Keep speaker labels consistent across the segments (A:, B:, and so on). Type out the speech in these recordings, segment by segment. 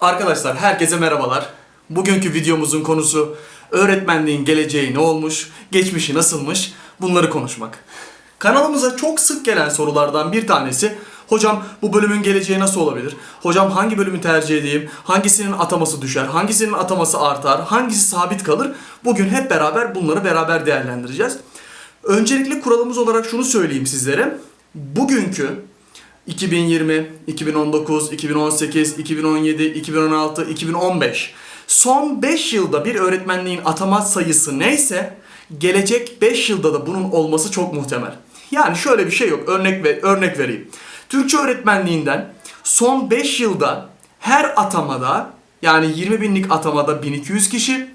A: Arkadaşlar herkese merhabalar. Bugünkü videomuzun konusu öğretmenliğin geleceği ne olmuş, geçmişi nasılmış bunları konuşmak. Kanalımıza çok sık gelen sorulardan bir tanesi Hocam bu bölümün geleceği nasıl olabilir? Hocam hangi bölümü tercih edeyim? Hangisinin ataması düşer? Hangisinin ataması artar? Hangisi sabit kalır? Bugün hep beraber bunları beraber değerlendireceğiz. Öncelikle kuralımız olarak şunu söyleyeyim sizlere. Bugünkü 2020, 2019, 2018, 2017, 2016, 2015 son 5 yılda bir öğretmenliğin atama sayısı neyse gelecek 5 yılda da bunun olması çok muhtemel. Yani şöyle bir şey yok. Örnek ve örnek vereyim. Türkçe öğretmenliğinden son 5 yılda her atamada yani 20 binlik atamada 1200 kişi,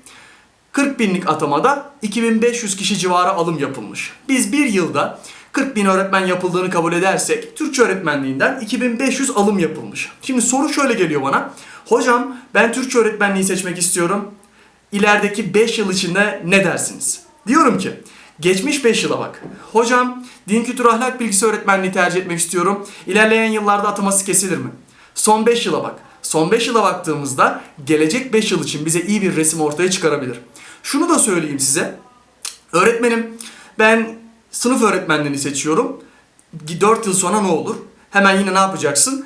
A: 40 binlik atamada 2500 kişi civarı alım yapılmış. Biz bir yılda 40 bin öğretmen yapıldığını kabul edersek Türkçe öğretmenliğinden 2500 alım yapılmış. Şimdi soru şöyle geliyor bana. Hocam ben Türkçe öğretmenliği seçmek istiyorum. İlerideki 5 yıl içinde ne dersiniz? Diyorum ki geçmiş 5 yıla bak. Hocam din kültür ahlak bilgisi öğretmenliği tercih etmek istiyorum. İlerleyen yıllarda ataması kesilir mi? Son 5 yıla bak. Son 5 yıla baktığımızda gelecek 5 yıl için bize iyi bir resim ortaya çıkarabilir. Şunu da söyleyeyim size. Öğretmenim ben sınıf öğretmenliğini seçiyorum. 4 yıl sonra ne olur? Hemen yine ne yapacaksın?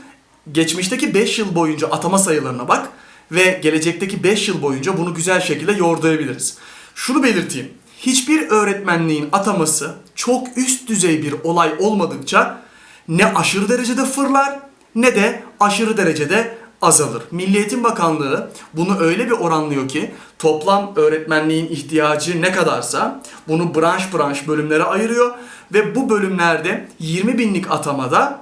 A: Geçmişteki 5 yıl boyunca atama sayılarına bak ve gelecekteki 5 yıl boyunca bunu güzel şekilde yoğurtlayabiliriz. Şunu belirteyim. Hiçbir öğretmenliğin ataması çok üst düzey bir olay olmadıkça ne aşırı derecede fırlar ne de aşırı derecede azalır. Milli Eğitim Bakanlığı bunu öyle bir oranlıyor ki toplam öğretmenliğin ihtiyacı ne kadarsa bunu branş branş bölümlere ayırıyor ve bu bölümlerde 20 binlik atamada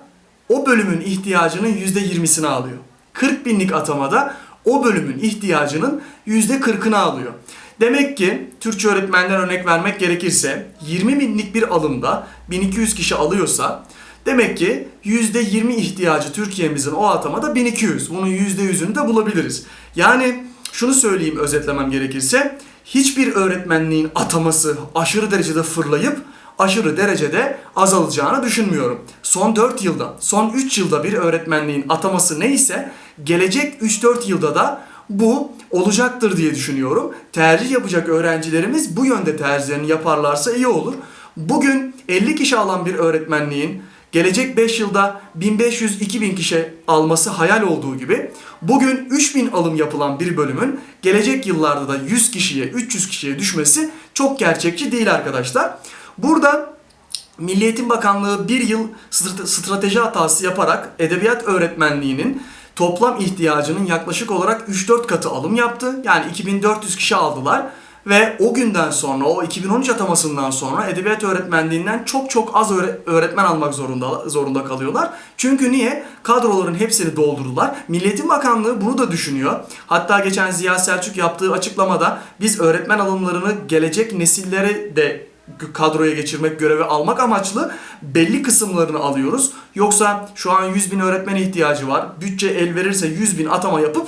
A: o bölümün ihtiyacının %20'sini alıyor. 40 binlik atamada o bölümün ihtiyacının %40'ını alıyor. Demek ki Türkçe öğretmenler örnek vermek gerekirse 20 binlik bir alımda 1200 kişi alıyorsa demek ki %20 ihtiyacı Türkiye'mizin o atamada 1200. Bunun %100'ünü de bulabiliriz. Yani şunu söyleyeyim özetlemem gerekirse hiçbir öğretmenliğin ataması aşırı derecede fırlayıp aşırı derecede azalacağını düşünmüyorum. Son 4 yılda, son 3 yılda bir öğretmenliğin ataması neyse gelecek 3-4 yılda da bu olacaktır diye düşünüyorum. Tercih yapacak öğrencilerimiz bu yönde tercihlerini yaparlarsa iyi olur. Bugün 50 kişi alan bir öğretmenliğin gelecek 5 yılda 1500-2000 kişi alması hayal olduğu gibi bugün 3000 alım yapılan bir bölümün gelecek yıllarda da 100 kişiye 300 kişiye düşmesi çok gerçekçi değil arkadaşlar. Burada Milli Eğitim Bakanlığı bir yıl strate- strateji hatası yaparak edebiyat öğretmenliğinin toplam ihtiyacının yaklaşık olarak 3-4 katı alım yaptı. Yani 2400 kişi aldılar ve o günden sonra o 2013 atamasından sonra edebiyat öğretmenliğinden çok çok az öğre- öğretmen almak zorunda zorunda kalıyorlar. Çünkü niye? Kadroların hepsini doldurdular. Milli Eğitim Bakanlığı bunu da düşünüyor. Hatta geçen Ziya Selçuk yaptığı açıklamada biz öğretmen alımlarını gelecek nesillere de kadroya geçirmek, görevi almak amaçlı belli kısımlarını alıyoruz. Yoksa şu an 100 bin öğretmen ihtiyacı var. Bütçe el verirse 100 bin atama yapıp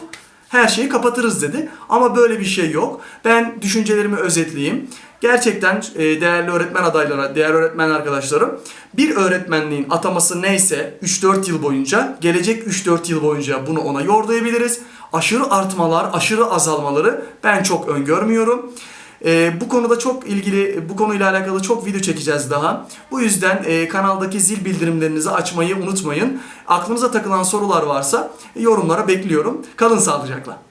A: her şeyi kapatırız dedi. Ama böyle bir şey yok. Ben düşüncelerimi özetleyeyim. Gerçekten e, değerli öğretmen adaylara, değerli öğretmen arkadaşlarım bir öğretmenliğin ataması neyse 3-4 yıl boyunca, gelecek 3-4 yıl boyunca bunu ona yordayabiliriz. Aşırı artmalar, aşırı azalmaları ben çok öngörmüyorum. Ee, bu konuda çok ilgili, bu konuyla alakalı çok video çekeceğiz daha. Bu yüzden e, kanaldaki zil bildirimlerinizi açmayı unutmayın. Aklınıza takılan sorular varsa yorumlara bekliyorum. Kalın sağlıcakla.